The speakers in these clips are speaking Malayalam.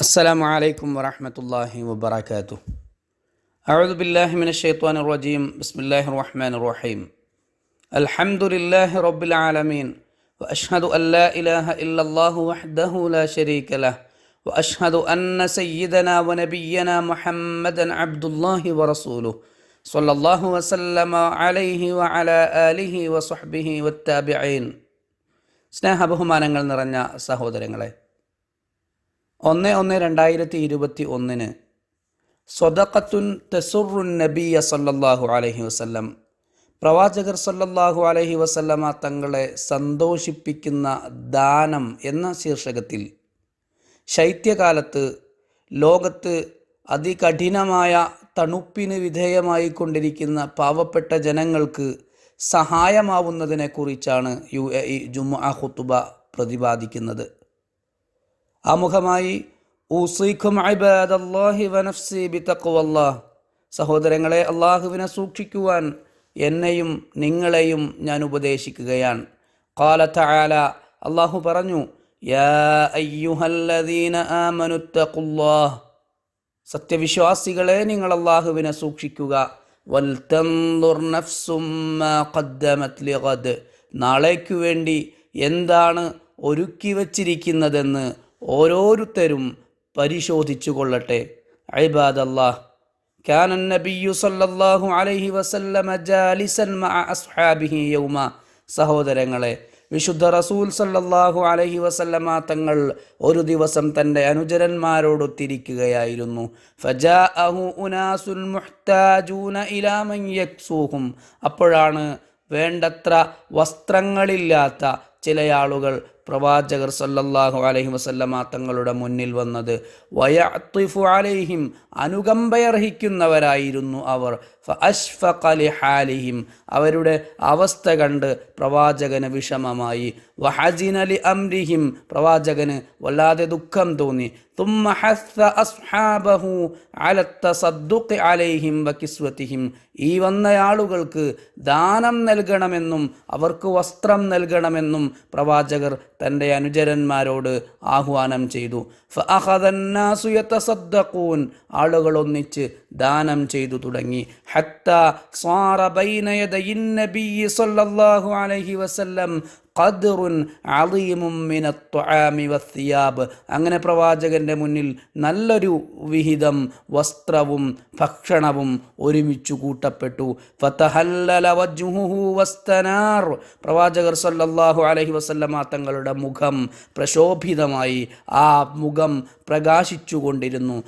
السلام عليكم ورحمة الله وبركاته أعوذ بالله من الشيطان الرجيم بسم الله الرحمن الرحيم الحمد لله رب العالمين وأشهد أن لا إله إلا الله وحده لا شريك له وأشهد أن سيدنا ونبينا محمدا عبد الله ورسوله صلى الله وسلم عليه وعلى آله وصحبه والتابعين സ്നേഹബഹുമാനങ്ങൾ നിറഞ്ഞ സഹോദരങ്ങളെ ഒന്ന് ഒന്ന് രണ്ടായിരത്തി ഇരുപത്തി ഒന്നിന്. സ്വതക്കത്തുൻ തെസുറുൻ നബിയ സല്ലല്ലാഹു അലഹി വസ്ല്ലം. പ്രവാചകർ സല്ലല്ലാഹു അലഹി വസല്ലമ തങ്ങളെ സന്തോഷിപ്പിക്കുന്ന ദാനം എന്ന ശീർഷകത്തിൽ. ശൈത്യകാലത്ത് ലോകത്ത് അതികഠിനമായ തണുപ്പിന് വിധേയമായി കൊണ്ടിരിക്കുന്ന പാവപ്പെട്ട ജനങ്ങൾക്ക് സഹായമാവുന്നതിനെക്കുറിച്ചാണ് യു എ ഇ ജുമുഅ ഖുത്തുബ പ്രതിപാദിക്കുന്നത്. ആമുഖമായി ഊസീഖും ഇബാദല്ലാഹി വനഫ്സി ബിതഖ്വല്ലാഹ് സഹോദരങ്ങളെ അള്ളാഹുവിനെ സൂക്ഷിക്കുവാൻ എന്നെയും നിങ്ങളെയും ഞാൻ ഉപദേശിക്കുകയാണ്. ഖാല തആല അള്ളാഹു പറഞ്ഞു യാ അയ്യുഹല്ലദീന സത്യവിശ്വാസികളെ നിങ്ങൾ അള്ളാഹുവിനെ സൂക്ഷിക്കുക. വൽതൻദുർ നഫ്സും മാ ഖദ്ദമത് ലിഗദ് നാളേക്കു വേണ്ടി എന്താണ് ഒരുക്കി വച്ചിരിക്കുന്നതെന്ന് ഓരോരുത്തരും പരിശോധിച്ചു കൊള്ളട്ടെ ഐബാദല്ലാഹ് كان النبي صلى الله عليه وسلم جالسا مع أصحابه يوم സഹോദരങ്ങളെ വിശുദ്ധ റസൂൽ സല്ലല്ലാഹു അലൈഹി വസല്ലമ തങ്ങൾ ഒരു ദിവസം തൻ്റെ അനുചരന്മാരോടൊത്തിരിക്കുകയായിരുന്നു ഫജാഅഹു ഉനാസുൽ മുഹ്താജൂന ഇലാ മൻ യക്സൂഹും അപ്പോഴാണ് വേണ്ടത്ര വസ്ത്രങ്ങളില്ലാത്ത ചില ആളുകൾ പ്രവാചകർ സല്ലല്ലാഹു അലൈഹി വസല്ലമ തങ്ങളുടെ മുന്നിൽ വന്നത് വയഅത്തിഫു അലൈഹിം അനുകമ്പയർഹിക്കുന്നവരായിരുന്നു അവർ. അഷ്ഫഖലി ഹാലിഹിം അവരുടെ അവസ്ഥ കണ്ട് പ്രവാചകന് വിഷമമായി. വഹജിനലി അംരിഹിം പ്രവാചകന് വല്ലാതെ ദുഃഖം തോന്നി. തുമ്മ അസ്ഹാബഹു അലൈഹിം ഈ വന്നയാളുകൾക്ക് ദാനം നൽകണമെന്നും അവർക്ക് വസ്ത്രം നൽകണമെന്നും പ്രവാചകർ തന്റെ അനുചരന്മാരോട് ആഹ്വാനം ചെയ്തു. സദ്ദഖൂൻ ആളുകൾ ഒന്നിച്ച് ദാനം ചെയ്തു തുടങ്ങി. ഹത്ത സ്വാറബൈനയദ ഇന്നബി സല്ലല്ലാഹു അലൈഹി വസല്ലം ഖദ്റുൻ അളീമും വസ്സിയാബ് അങ്ങനെ പ്രവാചകന്റെ മുന്നിൽ നല്ലൊരു വിഹിതം വസ്ത്രവും ഭക്ഷണവും ഒരുമിച്ചു കൂട്ടപ്പെട്ടു. വസ്തനാർ. പ്രവാചകർ സല്ലല്ലാഹു അലൈഹി വസല്ലമ തങ്ങളുടെ മുഖം പ്രശോഭിതമായി ആ മുഖം പ്രകാശിച്ചു കൊണ്ടിരുന്നു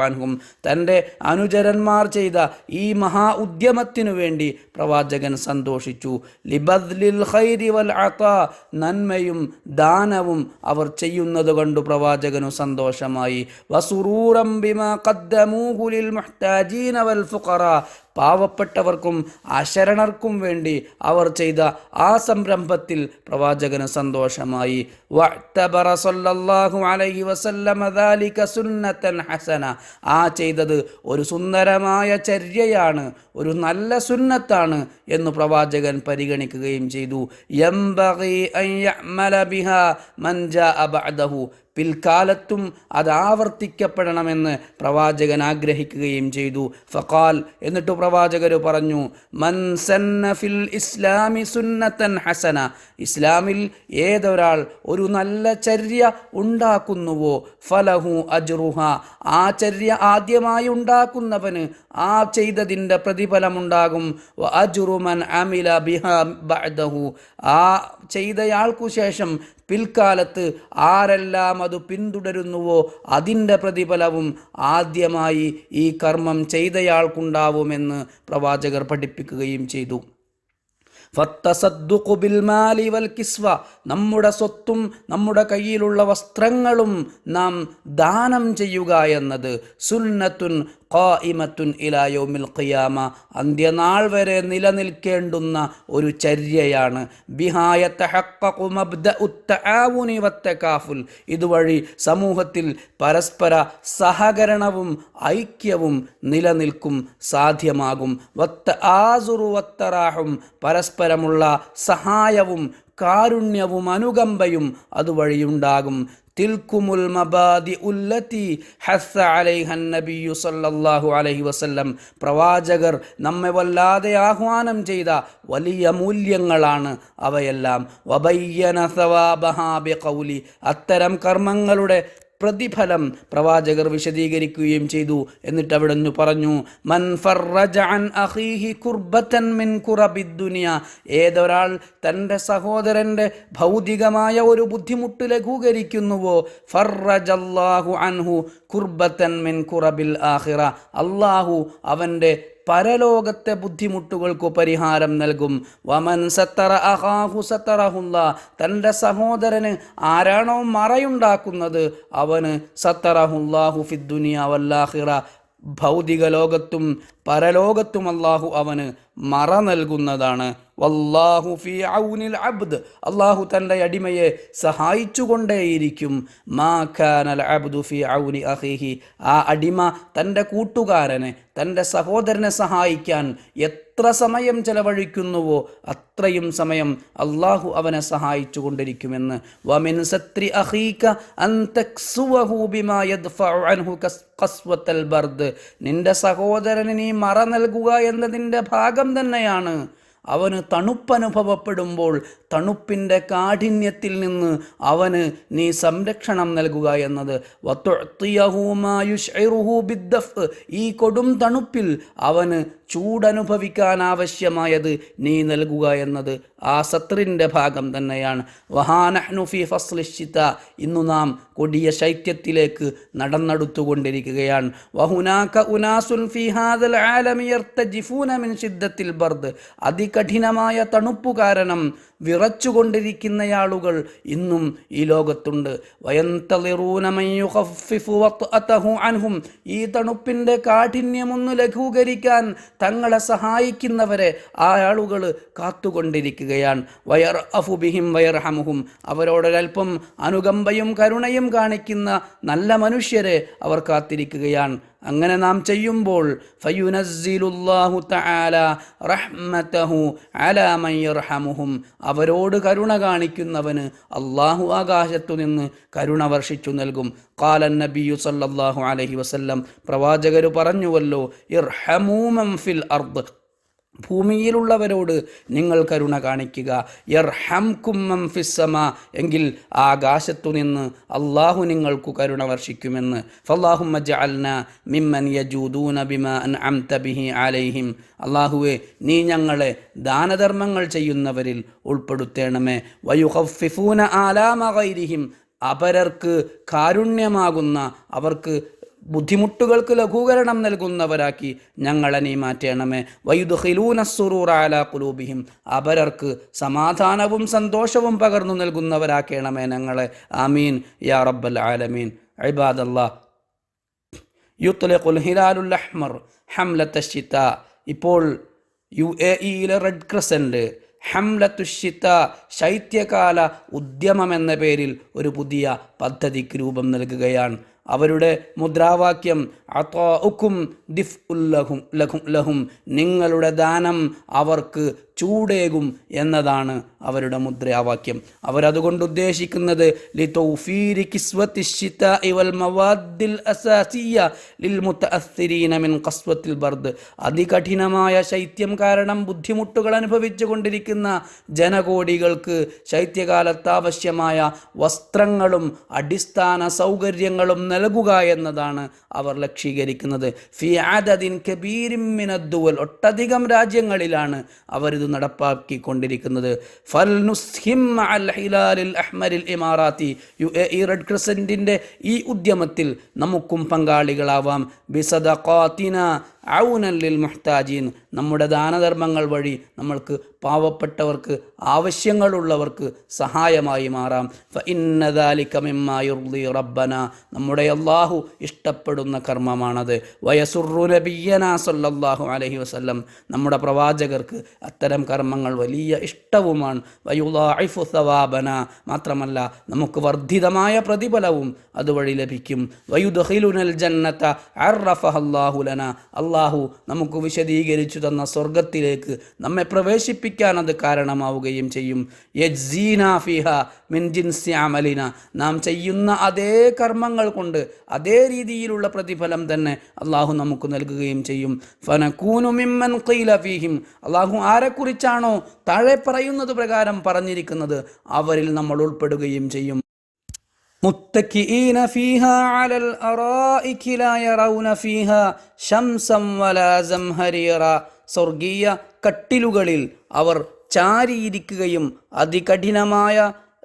അൻഹും. തന്റെ അനുചരന്മാർ ചെയ്ത ഈ മഹാ ഉദ്യമത്തിനു വേണ്ടി പ്രവാചകൻ സന്തോഷിച്ചു. ലിബദ്ലിൽ ഖൈരി വൽ അതാ നന്മയും ദാനവും അവർ ചെയ്യുന്നത് കണ്ടു പ്രവാചകനു സന്തോഷമായി. വസുറൂറം ബിമാ ഖദ്ദമൂഹു ലിൽ മുഹ്താജീന വൽ ഫുഖറ പാവപ്പെട്ടവർക്കും അശരണർക്കും വേണ്ടി അവർ ചെയ്ത ആ സംരംഭത്തിൽ പ്രവാചകന് സന്തോഷമായി. അലൈഹി സുന്നത്തൻ ഹസന. ആ ചെയ്തത് ഒരു സുന്ദരമായ ചര്യയാണ് ഒരു നല്ല സുന്നത്താണ് എന്ന് പ്രവാചകൻ പരിഗണിക്കുകയും ചെയ്തു. പിൽക്കാലത്തും അത് ആവർത്തിക്കപ്പെടണമെന്ന് പ്രവാചകൻ ആഗ്രഹിക്കുകയും ചെയ്തു. ഫഖാൽ എന്നിട്ട് പ്രവാചകർ പറഞ്ഞു മൻ സന്ന ഫിൽ ഇസ്ലാമി സുന്നത്തൻ ഹസന. ഇസ്ലാമിൽ ഏതൊരാൾ ഒരു നല്ല ചര്യ ഉണ്ടാക്കുന്നുവോ ഫലഹു അജ്റുഹ. ആ ചര്യ ആദ്യമായി ഉണ്ടാക്കുന്നവന് ആ ചെയ്തതിന്റെ പ്രതിഫലമുണ്ടാകും. അജുറുമൻ അമില ബിഹ ബഅദഹു. ആ ചെയ്തയാൾക്കു ശേഷം പിൽക്കാലത്ത് ആരെല്ലാം അത് പിന്തുടരുന്നുവോ അതിന്റെ പ്രതിഫലവും ആദ്യമായി ഈ കർമ്മം ചെയ്തയാൾക്കുണ്ടാവുമെന്ന് പ്രവാചകർ പഠിപ്പിക്കുകയും ചെയ്തു. കിസ്വ. നമ്മുടെ സ്വത്തും നമ്മുടെ കയ്യിലുള്ള വസ്ത്രങ്ങളും നാം ദാനം ചെയ്യുക എന്നത് സുന്നത്തുൻ ഖായിമത്തുൻ ഇലായോമിൽ ഖിയാമ. അന്ത്യനാൾ വരെ നിലനിൽക്കേണ്ടുന്ന ഒരു ചര്യയാണ്. ബിഹായ തഹഖഖു മബ്ദഉ തആവുനി വത്തകാഫുൽ. ഇതുവഴി സമൂഹത്തിൽ പരസ്പര സഹകരണവും ഐക്യവും നിലനിൽക്കും സാധ്യമാകും. വത്ത ആസുറു വത്തറാഹും. പരസ്പരമുള്ള സഹായവും കാരുണ്യവും അനുകമ്പയും അതുവഴിയുണ്ടാകും. തിൽക്കുമുൽ മബാദി ഉല്ലത്തി ഹസ്സ അലൈഹൻ നബിയു സല്ലല്ലാഹു വസല്ലം. പ്രവാചകർ നമ്മെ വല്ലാതെ ആഹ്വാനം ചെയ്ത വലിയ മൂല്യങ്ങളാണ് അവയെല്ലാം. വബയ്യന സവാബഹാബി കൗലി അത്തരം കർമ്മങ്ങളുടെ പ്രതിഫലം പ്രവാചകർ വിശദീകരിക്കുകയും ചെയ്തു. എന്നിട്ട് അവിടെ നിന്ന് പറഞ്ഞു ഏതൊരാൾ തന്റെ സഹോദരന്റെ ഭൗതികമായ ഒരു ബുദ്ധിമുട്ട് ലഘൂകരിക്കുന്നുവോ ഫർറജല്ലാഹു അൻഹു കുർബത്തൻ മിൻ കുറബിൽ ആഹിറ അള്ളാഹു അവന്റെ പരലോകത്തെ ബുദ്ധിമുട്ടുകൾക്കു പരിഹാരം നൽകും. വമൻ സത്തറ അഹാഹു സത്തറഹുല്ല. തന്റെ സഹോദരന് ആരാണോ മറയുണ്ടാക്കുന്നത് അവന് സത്തറഹുല്ലാഹു ഫിദ്ദുനിയ വല്ലാഹിറ ഭൗതിക ലോകത്തും പരലോകത്തും അള്ളാഹു അവന് മറ നൽകുന്നതാണ്. വല്ലാഹു ഫി ഔനിൽ അബ്ദ്. അള്ളാഹു തന്റെ അടിമയെ സഹായിച്ചുകൊണ്ടേയിരിക്കും. മാ ഖാനൽ അബ്ദു ഫി ഔനി അഹിഹി ആ അടിമ തന്റെ കൂട്ടുകാരനെ തന്റെ സഹോദരനെ സഹായിക്കാൻ എത്ര സമയം ചെലവഴിക്കുന്നുവോ അത്രയും സമയം അള്ളാഹു അവനെ സഹായിച്ചു കൊണ്ടിരിക്കുമെന്ന് വമിൻ സത്രി അഹീക നിന്റെ സഹോദരന് നീ മറ നൽകുക എന്നതിന്റെ ഭാഗം തന്നെയാണ്. അവന് തണുപ്പനുഭവപ്പെടുമ്പോൾ തണുപ്പിന്റെ കാഠിന്യത്തിൽ നിന്ന് അവന് നീ സംരക്ഷണം നൽകുക എന്നത്. ഈ കൊടും തണുപ്പിൽ അവന് ചൂടനുഭവിക്കാൻ ആവശ്യമായത് നീ നൽകുക എന്നത് ആ സത്രിന്റെ ഭാഗം തന്നെയാണ്. വഹാനഹ്നുഫി ഫസ്ലിഷിത്ത ഇന്നു നാം കൊടിയ ശൈത്യത്തിലേക്ക് നടന്നെടുത്തുകൊണ്ടിരിക്കുകയാണ്. വഹുനാക ഉനാസുൽ ഫി ഹാദൽ ആലമി യർത്തജിഫൂന മിൻ ബർദ്. അതികഠിനമായ തണുപ്പ് കാരണം വിറച്ചുകൊണ്ടിരിക്കുന്ന ആളുകൾ ഇന്നും ഈ ലോകത്തുണ്ട്. വയന്തളിറൂന മൻ യുഖഫിഫു വത്അതഹു അൻഹും. ഈ തണുപ്പിന്റെ കാഠിന്യമൊന്ന് ലഘൂകരിക്കാൻ തങ്ങളെ സഹായിക്കുന്നവരെ ആ ആളുകൾ കാത്തുകൊണ്ടിരിക്കുകയാണ്. വയർ അഫുബിഹിം വയർഹമുഹും. അവരോടൊരൽപ്പം അനുകമ്പയും കരുണയും കാണിക്കുന്ന നല്ല മനുഷ്യരെ അവർ കാത്തിരിക്കുകയാണ്. അങ്ങനെ നാം ചെയ്യുമ്പോൾ ഫയുനസ്സിലുല്ലാഹു തആല റഹ്മതഹു അലാ മൻ യർഹമുഹും. അവരോട് കരുണ കാണിക്കുന്നവന് അള്ളാഹു ആകാശത്തു നിന്ന് കരുണ വർഷിച്ചു നൽകും. കാലൻ നബിയു സല്ലല്ലാഹു അലൈഹി വസല്ലം പ്രവാചകർ പറഞ്ഞുവല്ലോ ഇർഹമൂമം ഫിൽ അർദ്. ഭൂമിയിലുള്ളവരോട് നിങ്ങൾ കരുണ കാണിക്കുക. യർഹം കുമ്മം ഫിസ്സമ എങ്കിൽ ആകാശത്തു നിന്ന് അള്ളാഹു നിങ്ങൾക്കു കരുണ വർഷിക്കുമെന്ന്. ഫല്ലാഹുമ്മ മിമ്മൻ യജൂദൂന ബിമ അൻഅംത ബിഹി അലൈഹിം. അള്ളാഹുവെ നീ ഞങ്ങളെ ദാനധർമ്മങ്ങൾ ചെയ്യുന്നവരിൽ ഉൾപ്പെടുത്തേണമേ. വയുഹഫിഫൂന ആലാമ ഗൈരിഹിം. അപരർക്ക് കാരുണ്യമാകുന്ന അവർക്ക് ബുദ്ധിമുട്ടുകൾക്ക് ലഘൂകരണം നൽകുന്നവരാക്കി ഞങ്ങളെ നീ മാറ്റണമേ വൈദുഹിലൂന സുറൂറാല കുലൂബിഹിം അപരർക്ക് സമാധാനവും സന്തോഷവും പകർന്നു നൽകുന്നവരാക്കണമേ ഞങ്ങളെ. ആമീൻ. യാ റബ്ബൽ ആലമീൻ. ഇബാദല്ലാ. യുത്ലഖുൽ ഹിലാലുൽ അഹ്മർ ഹംലത്തഷിത്ത ഇപ്പോൾ യു എ ഇയിലെ റെഡ് ക്രസന്റ് ഹംലത്തുഷിത്ത ശൈത്യകാല ഉദ്യമം എന്ന പേരിൽ ഒരു പുതിയ പദ്ധതിക്ക് രൂപം നൽകുകയാണ്. അവരുടെ മുദ്രാവാക്യം അത്തോക്കും ദിഫ് ഉല്ലഹും ലഹും ലഹും. നിങ്ങളുടെ ദാനം അവർക്ക് ചൂടേകും എന്നതാണ് അവരുടെ മുദ്രാവാക്യം. അവരതുകൊണ്ട് ഉദ്ദേശിക്കുന്നത് അതികഠിനമായ ശൈത്യം കാരണം ബുദ്ധിമുട്ടുകൾ അനുഭവിച്ചു കൊണ്ടിരിക്കുന്ന ജനകോടികൾക്ക് ശൈത്യകാലത്ത് ആവശ്യമായ വസ്ത്രങ്ങളും അടിസ്ഥാന സൗകര്യങ്ങളും നൽകുക എന്നതാണ് അവർ ലക്ഷീകരിക്കുന്നത്. ഫി ആദദിൻ ഒട്ടധികം രാജ്യങ്ങളിലാണ് അവരിത് നടപ്പാക്കിക്കൊണ്ടിരിക്കുന്നത്. ഇമാറാത്തി. യു എ ഇ റെഡ് ക്രിസന്റിന്റെ ഈ ഉദ്യമത്തിൽ നമുക്കും പങ്കാളികളാവാം. ബിസദഖാത്തിന ഔനല്ലിൽ മുഹ്താജീൻ. നമ്മുടെ ദാനധർമ്മങ്ങൾ വഴി നമ്മൾക്ക് പാവപ്പെട്ടവർക്ക് ആവശ്യങ്ങളുള്ളവർക്ക് സഹായമായി മാറാം. ഫ ഇന്നദാലിക്കമിമ്മായുർലി റബ്ബന. നമ്മുടെ അള്ളാഹു ഇഷ്ടപ്പെടുന്ന കർമ്മമാണത്. വയസുറു നബിയന സല്ലല്ലാഹു അലഹി വസ്ല്ലം. നമ്മുടെ പ്രവാചകർക്ക് അത്തരം കർമ്മങ്ങൾ വലിയ ഇഷ്ടവുമാണ്. വയുലാഇഫു സവാബന. മാത്രമല്ല നമുക്ക് വർദ്ധിതമായ പ്രതിഫലവും അതുവഴി ലഭിക്കും. വയുദഹിലുനൽ ജന്നത അറഫഹല്ലാഹു ലന. അള്ളാഹു നമുക്ക് വിശദീകരിച്ചു തന്ന സ്വർഗത്തിലേക്ക് നമ്മെ പ്രവേശിപ്പിക്കാൻ അത് കാരണമാവുകയും ചെയ്യും. യജ്സീന ഫിഹ മിൻ ജിൻസി അമലിന. നാം ചെയ്യുന്ന അതേ കർമ്മങ്ങൾ കൊണ്ട് അതേ രീതിയിലുള്ള പ്രതിഫലം തന്നെ അള്ളാഹു നമുക്ക് നൽകുകയും ചെയ്യും. ഫനക്കൂനു മിമ്മൻ ഖീല ഫീഹിം. അള്ളാഹു ആരെക്കുറിച്ചാണോ താഴെ പറയുന്നത് പ്രകാരം പറഞ്ഞിരിക്കുന്നത് അവരിൽ നമ്മൾ ഉൾപ്പെടുകയും ചെയ്യും. متكئين فيها على الأرائك لا يرون فيها شمسا ولا زمهريرا സ്വർഗീയ കട്ടിലുകളിൽ അവർ ചാരിയിരിക്കുകയും അതികഠിനമായ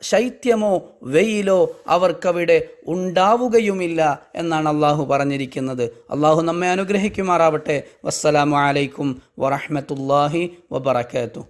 ശൈത്യമോ വെയിലോ അവർക്കവിടെ ഉണ്ടാവുകയുമില്ല എന്നാണ് അള്ളാഹു പറഞ്ഞിരിക്കുന്നത് അള്ളാഹു നമ്മെ അനുഗ്രഹിക്കുമാറാവട്ടെ വസ്സലാമു അലൈക്കും വറഹ്മത്തുള്ളാഹി വബറകാതുഹു